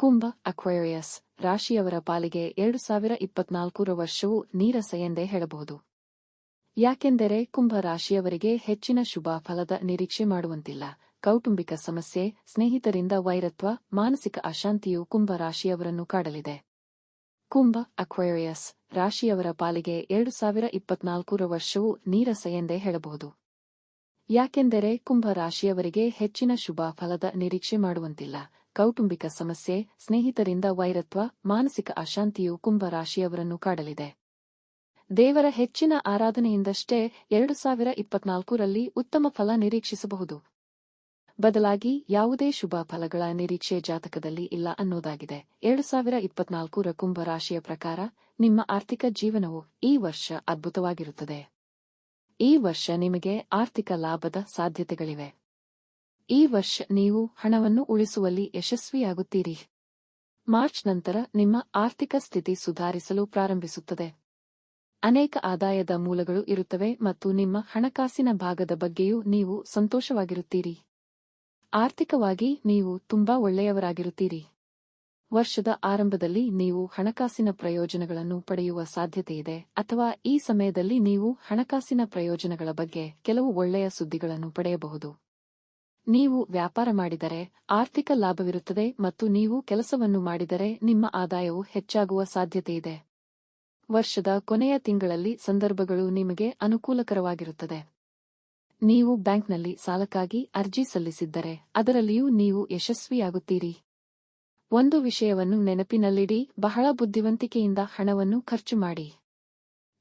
ಕುಂಭ, Aquarius, ರಾಶಿಯವರ ಪಾಲಿಗೆ ಎರಡು ಸಾವಿರ ಇಪ್ಪತ್ನಾಲ್ಕರ ವರ್ಷವು ನೀರಸ ಎಂದೇ ಹೇಳಬಹುದು. ಯಾಕೆಂದರೆ ಕುಂಭ ರಾಶಿಯವರಿಗೆ ಹೆಚ್ಚಿನ ಶುಭ ಫಲದ ನಿರೀಕ್ಷೆ ಮಾಡುವಂತಿಲ್ಲ. ಕೌಟುಂಬಿಕ ಸಮಸ್ಯೆ, ಸ್ನೇಹಿತರಿಂದ ವೈರತ್ವ, ಮಾನಸಿಕ ಅಶಾಂತಿಯು ಕುಂಭ ರಾಶಿಯವರನ್ನು ಕಾಡಲಿದೆ. ಕುಂಭ, ಅಕ್ವೇರಿಯಸ್, ರಾಶಿಯವರ ಪಾಲಿಗೆ ಎರಡು ಸಾವಿರ ಇಪ್ಪತ್ನಾಲ್ಕರ ವರ್ಷವು ನೀರಸ ಎಂದೇ ಹೇಳಬಹುದು. ಯಾಕೆಂದರೆ ಕುಂಭ ರಾಶಿಯವರಿಗೆ ಹೆಚ್ಚಿನ ಶುಭ ಫಲದ ನಿರೀಕ್ಷೆ ಮಾಡುವಂತಿಲ್ಲ. ಕೌಟುಂಬಿಕ ಸಮಸ್ಯೆ, ಸ್ನೇಹಿತರಿಂದ ವೈರತ್ವ, ಮಾನಸಿಕ ಅಶಾಂತಿಯು ಕುಂಭ ರಾಶಿಯವರನ್ನು ಕಾಡಲಿದೆ. ದೇವರ ಹೆಚ್ಚಿನ ಆರಾಧನೆಯಿಂದಷ್ಟೇ ಎರಡು ಸಾವಿರ ಇಪ್ಪತ್ನಾಲ್ಕರಲ್ಲಿ ಉತ್ತಮ ಫಲ ನಿರೀಕ್ಷಿಸಬಹುದು. ಬದಲಾಗಿ ಯಾವುದೇ ಶುಭ ಫಲಗಳ ನಿರೀಕ್ಷೆ ಜಾತಕದಲ್ಲಿ ಇಲ್ಲ ಅನ್ನೋದಾಗಿದೆ. ಎರಡು ಸಾವಿರ ಇಪ್ಪತ್ನಾಲ್ಕರ ಕುಂಭ ರಾಶಿಯ ಪ್ರಕಾರ ನಿಮ್ಮ ಆರ್ಥಿಕ ಜೀವನವು ಈ ವರ್ಷ ಅದ್ಭುತವಾಗಿರುತ್ತದೆ. ಈ ವರ್ಷ ನಿಮಗೆ ಆರ್ಥಿಕ ಲಾಭದ ಸಾಧ್ಯತೆಗಳಿವೆ. ಈ ವರ್ಷ ನೀವು ಹಣವನ್ನು ಉಳಿಸುವಲ್ಲಿ ಯಶಸ್ವಿಯಾಗುತ್ತೀರಿ. ಮಾರ್ಚ್ ನಂತರ ನಿಮ್ಮ ಆರ್ಥಿಕ ಸ್ಥಿತಿ ಸುಧಾರಿಸಲು ಪ್ರಾರಂಭಿಸುತ್ತದೆ. ಅನೇಕ ಆದಾಯದ ಮೂಲಗಳು ಇರುತ್ತವೆ ಮತ್ತು ನಿಮ್ಮ ಹಣಕಾಸಿನ ಭಾಗದ ಬಗ್ಗೆಯೂ ನೀವು ಸಂತೋಷವಾಗಿರುತ್ತೀರಿ. ಆರ್ಥಿಕವಾಗಿ ನೀವು ತುಂಬಾ ಒಳ್ಳೆಯವರಾಗಿರುತ್ತೀರಿ. ವರ್ಷದ ಆರಂಭದಲ್ಲಿ ನೀವು ಹಣಕಾಸಿನ ಪ್ರಯೋಜನಗಳನ್ನು ಪಡೆಯುವ ಸಾಧ್ಯತೆಯಿದೆ ಅಥವಾ ಈ ಸಮಯದಲ್ಲಿ ನೀವು ಹಣಕಾಸಿನ ಪ್ರಯೋಜನಗಳ ಬಗ್ಗೆ ಕೆಲವು ಒಳ್ಳೆಯ ಸುದ್ದಿಗಳನ್ನು ಪಡೆಯಬಹುದು. ನೀವು ವ್ಯಾಪಾರ ಮಾಡಿದರೆ ಆರ್ಥಿಕ ಲಾಭವಿರುತ್ತದೆ ಮತ್ತು ನೀವು ಕೆಲಸವನ್ನು ಮಾಡಿದರೆ ನಿಮ್ಮ ಆದಾಯವು ಹೆಚ್ಚಾಗುವ ಸಾಧ್ಯತೆಯಿದೆ. ವರ್ಷದ ಕೊನೆಯ ತಿಂಗಳಲ್ಲಿ ಸಂದರ್ಭಗಳು ನಿಮಗೆ ಅನುಕೂಲಕರವಾಗಿರುತ್ತದೆ. ನೀವು ಬ್ಯಾಂಕ್ನಲ್ಲಿ ಸಾಲಕ್ಕಾಗಿ ಅರ್ಜಿ ಸಲ್ಲಿಸಿದ್ದರೆ ಅದರಲ್ಲಿಯೂ ನೀವು ಯಶಸ್ವಿಯಾಗುತ್ತೀರಿ. ಒಂದು ವಿಷಯವನ್ನು ನೆನಪಿನಲ್ಲಿಡಿ, ಬಹಳ ಬುದ್ಧಿವಂತಿಕೆಯಿಂದ ಹಣವನ್ನು ಖರ್ಚು ಮಾಡಿ.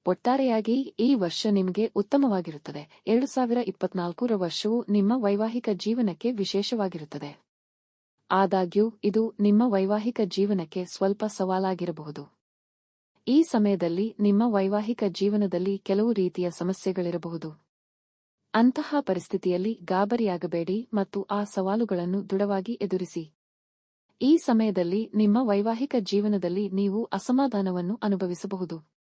ಒಟ್ಟಾರೆಯಾಗಿ ಈ ವರ್ಷ ನಿಮಗೆ ಉತ್ತಮವಾಗಿರುತ್ತದೆ. ಎರಡು ಸಾವಿರ ಇಪ್ಪತ್ನಾಲ್ಕರ ವರ್ಷವು ನಿಮ್ಮ ವೈವಾಹಿಕ ಜೀವನಕ್ಕೆ ವಿಶೇಷವಾಗಿರುತ್ತದೆ. ಆದಾಗ್ಯೂ, ಇದು ನಿಮ್ಮ ವೈವಾಹಿಕ ಜೀವನಕ್ಕೆ ಸ್ವಲ್ಪ ಸವಾಲಾಗಿರಬಹುದು. ಈ ಸಮಯದಲ್ಲಿ ನಿಮ್ಮ ವೈವಾಹಿಕ ಜೀವನದಲ್ಲಿ ಕೆಲವು ರೀತಿಯ ಸಮಸ್ಯೆಗಳಿರಬಹುದು. ಅಂತಹ ಪರಿಸ್ಥಿತಿಯಲ್ಲಿ ಗಾಬರಿಯಾಗಬೇಡಿ ಮತ್ತು ಆ ಸವಾಲುಗಳನ್ನು ದೃಢವಾಗಿ ಎದುರಿಸಿ. ಈ ಸಮಯದಲ್ಲಿ ನಿಮ್ಮ ವೈವಾಹಿಕ ಜೀವನದಲ್ಲಿ ನೀವು ಅಸಮಾಧಾನವನ್ನು ಅನುಭವಿಸಬಹುದು.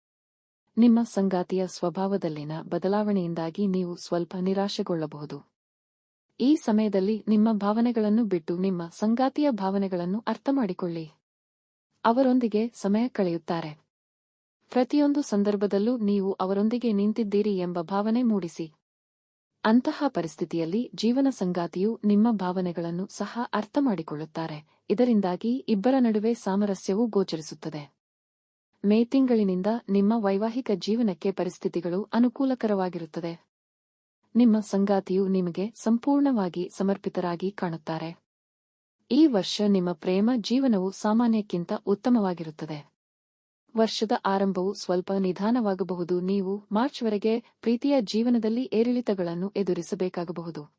ನಿಮ್ಮ ಸಂಗಾತಿಯ ಸ್ವಭಾವದಲ್ಲಿನ ಬದಲಾವಣೆಯಿಂದಾಗಿ ನೀವು ಸ್ವಲ್ಪ ನಿರಾಶೆಗೊಳ್ಳಬಹುದು. ಈ ಸಮಯದಲ್ಲಿ ನಿಮ್ಮ ಭಾವನೆಗಳನ್ನು ಬಿಟ್ಟು ನಿಮ್ಮ ಸಂಗಾತಿಯ ಭಾವನೆಗಳನ್ನು ಅರ್ಥಮಾಡಿಕೊಳ್ಳಿ. ಅವರೊಂದಿಗೆ ಸಮಯ ಕಳೆಯುತ್ತಾರೆ. ಪ್ರತಿಯೊಂದು ಸಂದರ್ಭದಲ್ಲೂ ನೀವು ಅವರೊಂದಿಗೆ ನಿಂತಿದ್ದೀರಿ ಎಂಬ ಭಾವನೆ ಮೂಡಿಸಿ. ಅಂತಹ ಪರಿಸ್ಥಿತಿಯಲ್ಲಿ ಜೀವನ ಸಂಗಾತಿಯು ನಿಮ್ಮ ಭಾವನೆಗಳನ್ನು ಸಹ ಅರ್ಥಮಾಡಿಕೊಳ್ಳುತ್ತಾರೆ. ಇದರಿಂದಾಗಿ ಇಬ್ಬರ ನಡುವೆ ಸಾಮರಸ್ಯವು ಗೋಚರಿಸುತ್ತದೆ. ಮೇ ತಿಂಗಳಿನಿಂದ ನಿಮ್ಮ ವೈವಾಹಿಕ ಜೀವನಕ್ಕೆ ಪರಿಸ್ಥಿತಿಗಳು ಅನುಕೂಲಕರವಾಗಿರುತ್ತದೆ. ನಿಮ್ಮ ಸಂಗಾತಿಯು ನಿಮಗೆ ಸಂಪೂರ್ಣವಾಗಿ ಸಮರ್ಪಿತರಾಗಿ ಕಾಣುತ್ತಾರೆ. ಈ ವರ್ಷ ನಿಮ್ಮ ಪ್ರೇಮ ಜೀವನವು ಸಾಮಾನ್ಯಕ್ಕಿಂತ ಉತ್ತಮವಾಗಿರುತ್ತದೆ. ವರ್ಷದ ಆರಂಭವು ಸ್ವಲ್ಪ ನಿಧಾನವಾಗಬಹುದು. ನೀವು ಮಾರ್ಚ್ವರೆಗೆ ಪ್ರೀತಿಯ ಜೀವನದಲ್ಲಿ ಏರಿಳಿತಗಳನ್ನು ಎದುರಿಸಬೇಕಾಗಬಹುದು.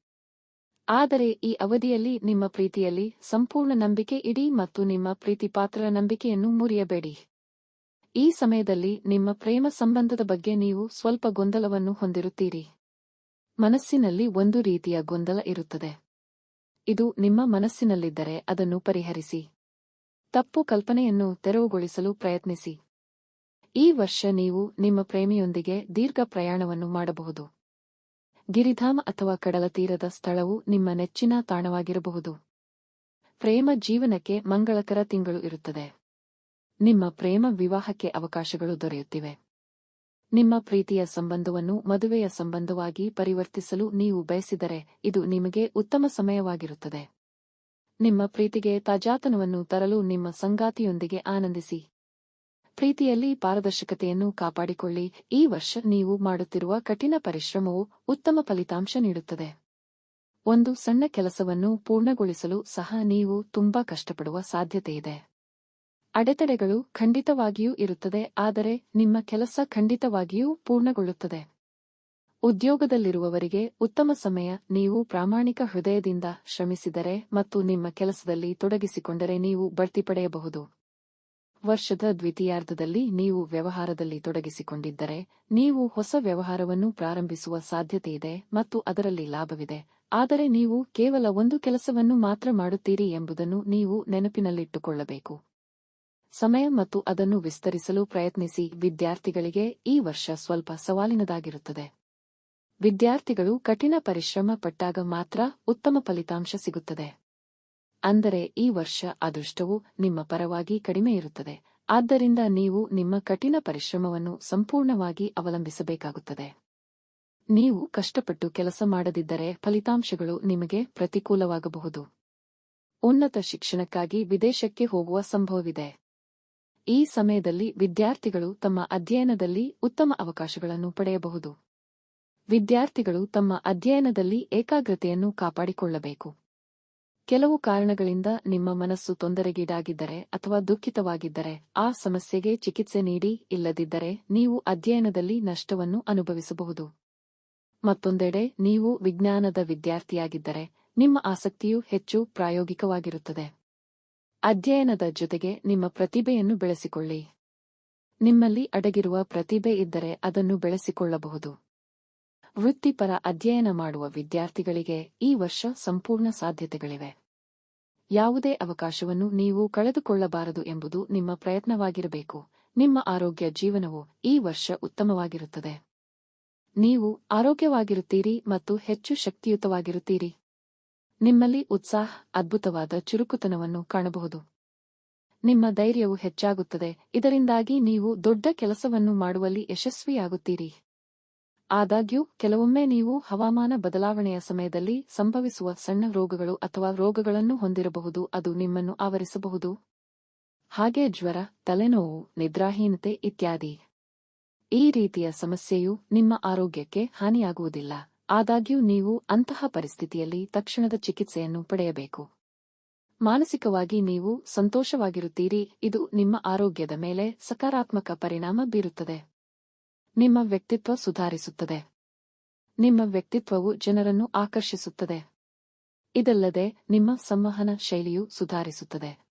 ಆದರೆ ಈ ಅವಧಿಯಲ್ಲಿ ನಿಮ್ಮ ಪ್ರೀತಿಯಲ್ಲಿ ಸಂಪೂರ್ಣ ನಂಬಿಕೆ ಇಡಿ ಮತ್ತು ನಿಮ್ಮ ಪ್ರೀತಿಪಾತ್ರರ ನಂಬಿಕೆಯನ್ನು ಮುರಿಯಬೇಡಿ. ಈ ಸಮಯದಲ್ಲಿ ನಿಮ್ಮ ಪ್ರೇಮ ಸಂಬಂಧದ ಬಗ್ಗೆ ನೀವು ಸ್ವಲ್ಪ ಗೊಂದಲವನ್ನು ಹೊಂದಿರುತ್ತೀರಿ. ಮನಸ್ಸಿನಲ್ಲಿ ಒಂದು ರೀತಿಯ ಗೊಂದಲ ಇರುತ್ತದೆ. ಇದು ನಿಮ್ಮ ಮನಸ್ಸಿನಲ್ಲಿದ್ದರೆ ಅದನ್ನು ಪರಿಹರಿಸಿ. ತಪ್ಪು ಕಲ್ಪನೆಯನ್ನು ತೆರವುಗೊಳಿಸಲು ಪ್ರಯತ್ನಿಸಿ. ಈ ವರ್ಷ ನೀವು ನಿಮ್ಮ ಪ್ರೇಮಿಯೊಂದಿಗೆ ದೀರ್ಘ ಪ್ರಯಾಣವನ್ನು ಮಾಡಬಹುದು. ಗಿರಿಧಾಮ ಅಥವಾ ಕಡಲತೀರದ ಸ್ಥಳವು ನಿಮ್ಮ ನೆಚ್ಚಿನ ತಾಣವಾಗಿರಬಹುದು. ಪ್ರೇಮ ಜೀವನಕ್ಕೆ ಮಂಗಳಕರ ತಿಂಗಳು ಇರುತ್ತದೆ. ನಿಮ್ಮ ಪ್ರೇಮ ವಿವಾಹಕ್ಕೆ ಅವಕಾಶಗಳು ದೊರೆಯುತ್ತಿವೆ. ನಿಮ್ಮ ಪ್ರೀತಿಯ ಸಂಬಂಧವನ್ನು ಮದುವೆಯ ಸಂಬಂಧವಾಗಿ ಪರಿವರ್ತಿಸಲು ನೀವು ಬಯಸಿದರೆ ಇದು ನಿಮಗೆ ಉತ್ತಮ ಸಮಯವಾಗಿರುತ್ತದೆ. ನಿಮ್ಮ ಪ್ರೀತಿಗೆ ತಾಜಾತನವನ್ನು ತರಲು ನಿಮ್ಮ ಸಂಗಾತಿಯೊಂದಿಗೆ ಆನಂದಿಸಿ. ಪ್ರೀತಿಯಲ್ಲಿ ಪಾರದರ್ಶಕತೆಯನ್ನು ಕಾಪಾಡಿಕೊಳ್ಳಿ. ಈ ವರ್ಷ ನೀವು ಮಾಡುತ್ತಿರುವ ಕಠಿಣ ಪರಿಶ್ರಮವು ಉತ್ತಮ ಫಲಿತಾಂಶ ನೀಡುತ್ತದೆ. ಒಂದು ಸಣ್ಣ ಕೆಲಸವನ್ನು ಪೂರ್ಣಗೊಳಿಸಲು ಸಹ ನೀವು ತುಂಬಾ ಕಷ್ಟಪಡುವ ಸಾಧ್ಯತೆಯಿದೆ. ಅಡೆತಡೆಗಳು ಖಂಡಿತವಾಗಿಯೂ ಇರುತ್ತದೆ, ಆದರೆ ನಿಮ್ಮ ಕೆಲಸ ಖಂಡಿತವಾಗಿಯೂ ಪೂರ್ಣಗೊಳ್ಳುತ್ತದೆ. ಉದ್ಯೋಗದಲ್ಲಿರುವವರಿಗೆ ಉತ್ತಮ ಸಮಯ ನೀವು ಪ್ರಾಮಾಣಿಕ ಹೃದಯದಿಂದ ಶ್ರಮಿಸಿದರೆ ಮತ್ತು ನಿಮ್ಮ ಕೆಲಸದಲ್ಲಿ ತೊಡಗಿಸಿಕೊಂಡರೆ ನೀವು ಬಡ್ತಿ ಪಡೆಯಬಹುದು. ವರ್ಷದ ದ್ವಿತೀಯಾರ್ಧದಲ್ಲಿ ನೀವು ವ್ಯವಹಾರದಲ್ಲಿ ತೊಡಗಿಸಿಕೊಂಡಿದ್ದರೆ, ನೀವು ಹೊಸ ವ್ಯವಹಾರವನ್ನು ಪ್ರಾರಂಭಿಸುವ ಸಾಧ್ಯತೆಯಿದೆ ಮತ್ತು ಅದರಲ್ಲಿ ಲಾಭವಿದೆ, ಆದರೆ ನೀವು ಕೇವಲ ಒಂದು ಕೆಲಸವನ್ನು ಮಾತ್ರ ಮಾಡುತ್ತೀರಿ ಎಂಬುದನ್ನು ನೀವು ನೆನಪಿನಲ್ಲಿಟ್ಟುಕೊಳ್ಳಬೇಕು. ಸಮಯ ಮತ್ತು ಅದನ್ನು ವಿಸ್ತರಿಸಲು ಪ್ರಯತ್ನಿಸಿ. ವಿದ್ಯಾರ್ಥಿಗಳಿಗೆ ಈ ವರ್ಷ ಸ್ವಲ್ಪ ಸವಾಲಿನದಾಗಿರುತ್ತದೆ. ವಿದ್ಯಾರ್ಥಿಗಳು ಕಠಿಣ ಪರಿಶ್ರಮ ಪಟ್ಟಾಗ ಮಾತ್ರ ಉತ್ತಮ ಫಲಿತಾಂಶ ಸಿಗುತ್ತದೆ. ಅಂದರೆ ಈ ವರ್ಷ ಅದೃಷ್ಟವು ನಿಮ್ಮ ಪರವಾಗಿ ಕಡಿಮೆ ಇರುತ್ತದೆ. ಆದ್ದರಿಂದ ನೀವು ನಿಮ್ಮ ಕಠಿಣ ಪರಿಶ್ರಮವನ್ನು ಸಂಪೂರ್ಣವಾಗಿ ಅವಲಂಬಿಸಬೇಕಾಗುತ್ತದೆ. ನೀವು ಕಷ್ಟಪಟ್ಟು ಕೆಲಸ ಮಾಡದಿದ್ದರೆ ಫಲಿತಾಂಶಗಳು ನಿಮಗೆ ಪ್ರತಿಕೂಲವಾಗಬಹುದು. ಉನ್ನತ ಶಿಕ್ಷಣಕ್ಕಾಗಿ ವಿದೇಶಕ್ಕೆ ಹೋಗುವ ಸಂಭವವಿದೆ. ಈ ಸಮಯದಲ್ಲಿ ವಿದ್ಯಾರ್ಥಿಗಳು ತಮ್ಮ ಅಧ್ಯಯನದಲ್ಲಿ ಉತ್ತಮ ಅವಕಾಶಗಳನ್ನು ಪಡೆಯಬಹುದು. ವಿದ್ಯಾರ್ಥಿಗಳು ತಮ್ಮ ಅಧ್ಯಯನದಲ್ಲಿ ಏಕಾಗ್ರತೆಯನ್ನು ಕಾಪಾಡಿಕೊಳ್ಳಬೇಕು. ಕೆಲವು ಕಾರಣಗಳಿಂದ ನಿಮ್ಮ ಮನಸ್ಸು ತೊಂದರೆಗೀಡಾಗಿದ್ದರೆ ಅಥವಾ ದುಃಖಿತವಾಗಿದ್ದರೆ ಆ ಸಮಸ್ಯೆಗೆ ಚಿಕಿತ್ಸೆ ನೀಡಿ, ಇಲ್ಲದಿದ್ದರೆ ನೀವು ಅಧ್ಯಯನದಲ್ಲಿ ನಷ್ಟವನ್ನು ಅನುಭವಿಸಬಹುದು. ಮತ್ತೊಂದೆಡೆ, ನೀವು ವಿಜ್ಞಾನದ ವಿದ್ಯಾರ್ಥಿಯಾಗಿದ್ದರೆ ನಿಮ್ಮ ಆಸಕ್ತಿಯು ಹೆಚ್ಚು ಪ್ರಾಯೋಗಿಕವಾಗಿರುತ್ತದೆ. ಅಧ್ಯಯನದ ಜೊತೆಗೆ ನಿಮ್ಮ ಪ್ರತಿಭೆಯನ್ನು ಬೆಳೆಸಿಕೊಳ್ಳಿ. ನಿಮ್ಮಲ್ಲಿ ಅಡಗಿರುವ ಪ್ರತಿಭೆ ಇದ್ದರೆ ಅದನ್ನು ಬೆಳೆಸಿಕೊಳ್ಳಬಹುದು. ವೃತ್ತಿಪರ ಅಧ್ಯಯನ ಮಾಡುವ ವಿದ್ಯಾರ್ಥಿಗಳಿಗೆ ಈ ವರ್ಷ ಸಂಪೂರ್ಣ ಸಾಧ್ಯತೆಗಳಿವೆ. ಯಾವುದೇ ಅವಕಾಶವನ್ನು ನೀವು ಕಳೆದುಕೊಳ್ಳಬಾರದು ಎಂಬುದು ನಿಮ್ಮ ಪ್ರಯತ್ನವಾಗಿರಬೇಕು. ನಿಮ್ಮ ಆರೋಗ್ಯ ಜೀವನವು ಈ ವರ್ಷ ಉತ್ತಮವಾಗಿರುತ್ತದೆ. ನೀವು ಆರೋಗ್ಯವಾಗಿರುತ್ತೀರಿ ಮತ್ತು ಹೆಚ್ಚು ಶಕ್ತಿಯುತವಾಗಿರುತ್ತೀರಿ. ನಿಮ್ಮಲ್ಲಿ ಉತ್ಸಾಹ, ಅದ್ಭುತವಾದ ಚುರುಕುತನವನ್ನು ಕಾಣಬಹುದು. ನಿಮ್ಮ ಧೈರ್ಯವು ಹೆಚ್ಚಾಗುತ್ತದೆ, ಇದರಿಂದಾಗಿ ನೀವು ದೊಡ್ಡ ಕೆಲಸವನ್ನು ಮಾಡುವಲ್ಲಿ ಯಶಸ್ವಿಯಾಗುತ್ತೀರಿ. ಆದಾಗ್ಯೂ, ಕೆಲವೊಮ್ಮೆ ನೀವು ಹವಾಮಾನ ಬದಲಾವಣೆಯ ಸಮಯದಲ್ಲಿ ಸಂಭವಿಸುವ ಸಣ್ಣ ರೋಗಗಳು ಅಥವಾ ರೋಗಗಳನ್ನು ಹೊಂದಿರಬಹುದು, ಅದು ನಿಮ್ಮನ್ನು ಆವರಿಸಬಹುದು. ಹಾಗೆ ಜ್ವರ, ತಲೆನೋವು, ನಿದ್ರಾಹೀನತೆ ಇತ್ಯಾದಿ. ಈ ರೀತಿಯ ಸಮಸ್ಯೆಯು ನಿಮ್ಮ ಆರೋಗ್ಯಕ್ಕೆ ಹಾನಿಯಾಗುವುದಿಲ್ಲ. ಆದಾಗ್ಯೂ ನೀವು ಅಂತಹ ಪರಿಸ್ಥಿತಿಯಲ್ಲಿ ತಕ್ಷಣದ ಚಿಕಿತ್ಸೆಯನ್ನು ಪಡೆಯಬೇಕು. ಮಾನಸಿಕವಾಗಿ ನೀವು ಸಂತೋಷವಾಗಿರುತ್ತೀರಿ, ಇದು ನಿಮ್ಮ ಆರೋಗ್ಯದ ಮೇಲೆ ಸಕಾರಾತ್ಮಕ ಪರಿಣಾಮ ಬೀರುತ್ತದೆ. ನಿಮ್ಮ ವ್ಯಕ್ತಿತ್ವ ಸುಧಾರಿಸುತ್ತದೆ. ನಿಮ್ಮ ವ್ಯಕ್ತಿತ್ವವು ಜನರನ್ನು ಆಕರ್ಷಿಸುತ್ತದೆ. ಇದಲ್ಲದೆ ನಿಮ್ಮ ಸಂವಹನ ಶೈಲಿಯು ಸುಧಾರಿಸುತ್ತದೆ.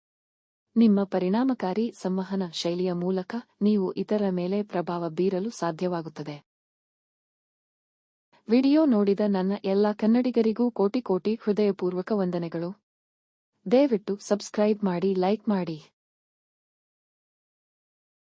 ನಿಮ್ಮ ಪರಿಣಾಮಕಾರಿ ಸಂವಹನ ಶೈಲಿಯ ಮೂಲಕ ನೀವು ಇತರ ಮೇಲೆ ಪ್ರಭಾವ ಬೀರಲು ಸಾಧ್ಯವಾಗುತ್ತದೆ. ವಿಡಿಯೋ ನೋಡಿದ ನನ್ನ ಎಲ್ಲ ಕನ್ನಡಿಗರಿಗೂ ಕೋಟಿ ಕೋಟಿ ಹೃದಯಪೂರ್ವಕ ವಂದನೆಗಳು. ದಯವಿಟ್ಟು ಸಬ್ಸ್ಕ್ರೈಬ್ ಮಾಡಿ ಲೈಕ್ ಮಾಡಿ.